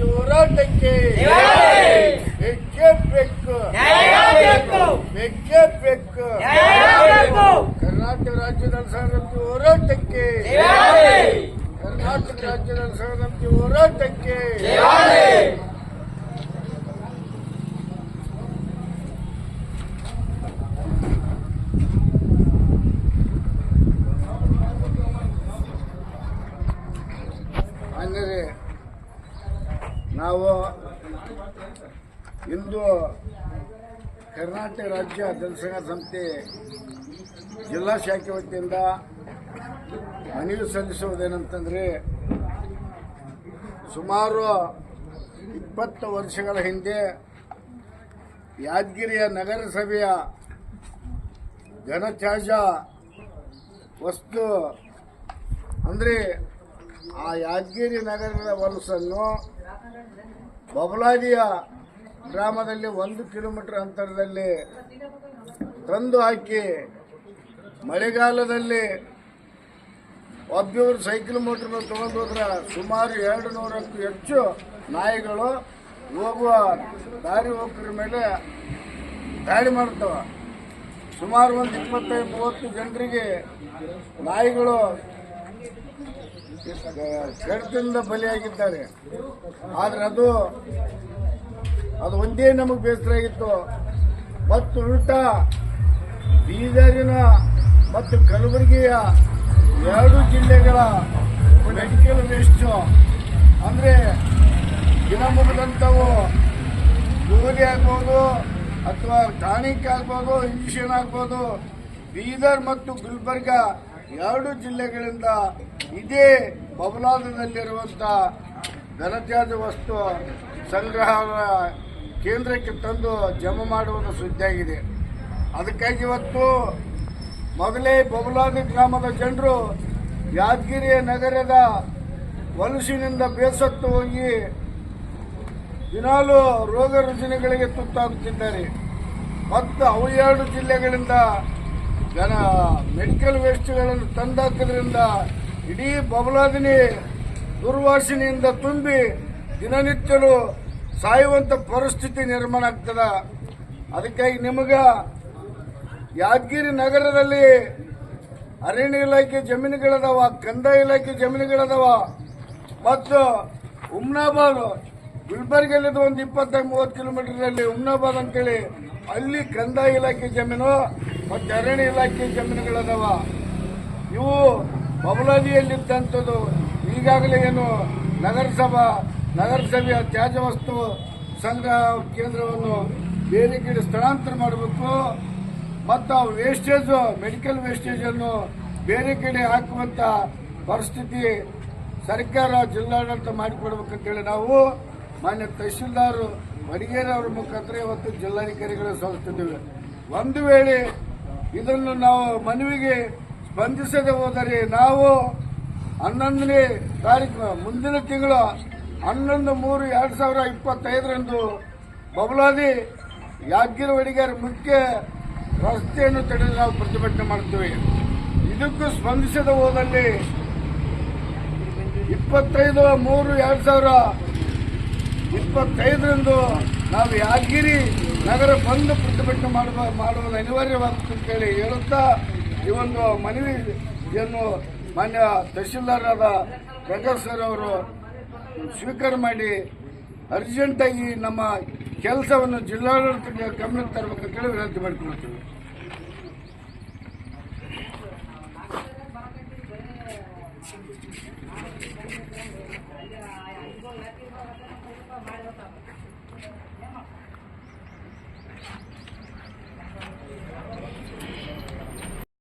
ಹೋರಾಟಕ್ಕೆ ಬೇಕೇ ಬೇಕು ಬೇಕೇ ಬೇಕು ಕರ್ನಾಟಕ ರಾಜ್ಯದ ಸಂಸ್ಥೆ ಹೋರಾಟಕ್ಕೆ. ಕರ್ನಾಟಕ ರಾಜ್ಯದ ಸಂಸ್ಥೆ ಹೋರಾಟಕ್ಕೆ ಅಂದರೆ ನಾವು ಇಂದು ಕರ್ನಾಟಕ ರಾಜ್ಯ ಜನಸಂಘ ಸಂಸ್ಥೆ ಜಿಲ್ಲಾ ಶಾಖೆ ವತಿಯಿಂದ ಮನವಿ ಸಲ್ಲಿಸುವುದೇನಂತಂದರೆ ಸುಮಾರು ಇಪ್ಪತ್ತು ವರ್ಷಗಳ ಹಿಂದೆ ಯಾದಗಿರಿಯ ನಗರಸಭೆಯ ಘನತ್ಯಾಜ್ಯ ವಸ್ತು ಅಂದರೆ ಆ ಯಾದಗಿರಿ ನಗರದ ಹೊಲಸನ್ನು ಬಬಲಾದಿಯ ಗ್ರಾಮದಲ್ಲಿ ಒಂದು ಕಿಲೋಮೀಟರ್ ಅಂತರದಲ್ಲಿ ತಂದು ಹಾಕಿ ಮಳೆಗಾಲದಲ್ಲಿ ಒಬ್ಬರು ಸೈಕಲ್ ಮೋಟ್ರ್ ಸುಮಾರು ಎರಡು ನೂರಕ್ಕೂ ಹೆಚ್ಚು ನಾಯಿಗಳು ಹೋಗುವ ದಾರಿ ಹೋಗ್ರ ಮೇಲೆ ದಾಳಿ ಮಾಡ್ತವೆ. ಸುಮಾರು ಒಂದು ಇಪ್ಪತ್ತೈದು, ಮೂವತ್ತು ಜನರಿಗೆ ನಾಯಿಗಳು ಕಡಿತದಿಂದ ಬಲಿಯಾಗಿದ್ದಾರೆ. ಆದರೆ ಅದು ಅದು ಒಂದೇ ನಮಗೆ ಬೇಸರ ಆಗಿತ್ತು. ಮತ್ತು ಉಲ್ಟ ಬೀದರಿನ ಮತ್ತು ಕಲಬುರಗಿಯ ಎರಡು ಜಿಲ್ಲೆಗಳ ಮೆಡಿಕಲ್ ವೇಸ್ಟು ಅಂದರೆ ದಿನ ಮುಗಿದಂಥವು ಗೋಲಿ ಆಗ್ಬೋದು ಅಥವಾ ಟಾನಿಕ್ ಆಗ್ಬೋದು, ಇಂಜೆಕ್ಷನ್ ಆಗ್ಬೋದು. ಬೀದರ್ ಮತ್ತು ಗುಲ್ಬರ್ಗ ಎರಡು ಜಿಲ್ಲೆಗಳಿಂದ ಇದೇ ಬಬಲಾದಲ್ಲಿರುವಂಥ ಘನತ್ಯಾಜ್ಯ ವಸ್ತು ಸಂಗ್ರಹ ಕೇಂದ್ರಕ್ಕೆ ತಂದು ಜಮ ಮಾಡುವುದು ಸುದ್ದಿಯಾಗಿದೆ. ಅದಕ್ಕಾಗಿ ಇವತ್ತು ಮೊದಲೇ ಬಬಲಾದಿ ಗ್ರಾಮದ ಜನರು ಯಾದಗಿರಿ ನಗರದ ವಲಸಿನಿಂದ ಬೇಸತ್ತು ಹೋಗಿ ದಿನಾಲು ರೋಗ ರುಜಿನಗಳಿಗೆ ತುತ್ತಾಗುತ್ತಿದ್ದಾರೆ. ಮತ್ತು ಅವು ಎರಡು ಜಿಲ್ಲೆಗಳಿಂದ ಜನ ಮೆಡಿಕಲ್ ವೇಸ್ಟ್ಗಳನ್ನು ತಂದಾಕೋದ್ರಿಂದ ಇಡೀ ಬಬಲಾದಿನಿ ದುರ್ವಾಸನೆಯಿಂದ ತುಂಬಿ ದಿನನಿತ್ಯಲು ಸಾಯುವಂಥ ಪರಿಸ್ಥಿತಿ ನಿರ್ಮಾಣ ಆಗ್ತದ. ಅದಕ್ಕಾಗಿ ನಿಮಗೆ ಯಾದಗಿರಿ ನಗರದಲ್ಲಿ ಅರಣ್ಯ ಇಲಾಖೆ ಜಮೀನುಗಳದಾವ ಕಂದಾಯ ಇಲಾಖೆ ಜಮೀನುಗಳದಾವ ಮತ್ತು ಉಮ್ನಾಬಾದ್, ಗುಲ್ಬರ್ಗಲ್ಲಿದ್ದು ಒಂದು ಇಪ್ಪತ್ತೈದು ಮೂವತ್ತು ಕಿಲೋಮೀಟರ್ನಲ್ಲಿ ಉಮ್ನಾಬಾದ್ ಅಂತೇಳಿ ಅಲ್ಲಿ ಕಂದಾಯ ಇಲಾಖೆ ಜಮೀನು ಮತ್ತು ಅರಣ್ಯ ಇಲಾಖೆ ಜಮೀನುಗಳದಾವ. ಇವು ಬಬಲಾದಿಯಲ್ಲಿದ್ದಂಥದ್ದು ಈಗಾಗಲೇ ಏನು ನಗರಸಭಾ, ನಗರಸಭೆಯ ತ್ಯಾಜ್ಯ ವಸ್ತು ಸಂಗ್ರಹ ಕೇಂದ್ರವನ್ನು ಬೇರೆ ಕಡೆ ಸ್ಥಳಾಂತರ ಮಾಡಬೇಕು. ಮತ್ತು ವೇಸ್ಟೇಜ್ ಮೆಡಿಕಲ್ ವೇಸ್ಟೇಜನ್ನು ಬೇರೆ ಕಡೆ ಹಾಕುವಂಥ ಪರಿಸ್ಥಿತಿ ಸರ್ಕಾರ ಜಿಲ್ಲಾಡಳಿತ ಮಾಡಿಕೊಡ್ಬೇಕಂತೇಳಿ ನಾವು ಮಾನ್ಯ ತಹಶೀಲ್ದಾರ್ ಅವರ ಮುಖಾಂತರ ಇವತ್ತು ಜಿಲ್ಲಾಧಿಕಾರಿಗಳು ಸಲ್ಲಿಸ್ತಿದ್ದೇವೆ ಒಂದು ವೇಳೆ ಇದನ್ನು ನಾವು ಮನವಿಗೆ ಸ್ಪಂದಿಸದೆ ಹೋದರೆ ನಾವು ಹನ್ನೊಂದನೇ ತಾರೀಕು, ಮುಂದಿನ ತಿಂಗಳು ಹನ್ನೊಂದು ಮೂರು ಎರಡು ಸಾವಿರ ಇಪ್ಪತ್ತೈದರಂದು ಬಬಲಾದಿ ಯಾದಗಿರಿ ಒಡಿಗಾರ ಮುಖ್ಯ ರಸ್ತೆಯನ್ನು ತಡೆದು ನಾವು ಪ್ರತಿಭಟನೆ ಮಾಡ್ತೀವಿ. ಇದಕ್ಕೂ ಸ್ಪಂದಿಸದ ಹೋದಲ್ಲಿ ಇಪ್ಪತ್ತೈದು ಮೂರು ಎರಡು ಸಾವಿರ ಇಪ್ಪತ್ತೈದರಂದು ನಾವು ಯಾದಗಿರಿ ನಗರ ಬಂದು ಪ್ರತಿಭಟನೆ ಮಾಡುವ, ಮಾಡುವುದು ಅನಿವಾರ್ಯವಾಗುತ್ತೆ ಅಂತೇಳಿ ಹೇಳುತ್ತಾ ಈ ಒಂದು ಮನವಿಯನ್ನು ಮಾನ್ಯ ತಹಶೀಲ್ದಾರರಾದ ಪ್ರಕಾಶ್ ಸರ್ ಅವರು ಸ್ವೀಕಾರ ಮಾಡಿ ಅರ್ಜೆಂಟಾಗಿ ನಮ್ಮ ಕೆಲಸವನ್ನು ಜಿಲ್ಲಾಡಳಿತಕ್ಕೆ ಗಮನಕ್ಕೆ ತರಬೇಕಂತೇಳಿ ವಿನಂತಿ ಮಾಡಿಕೊಳ್ತೀವಿ.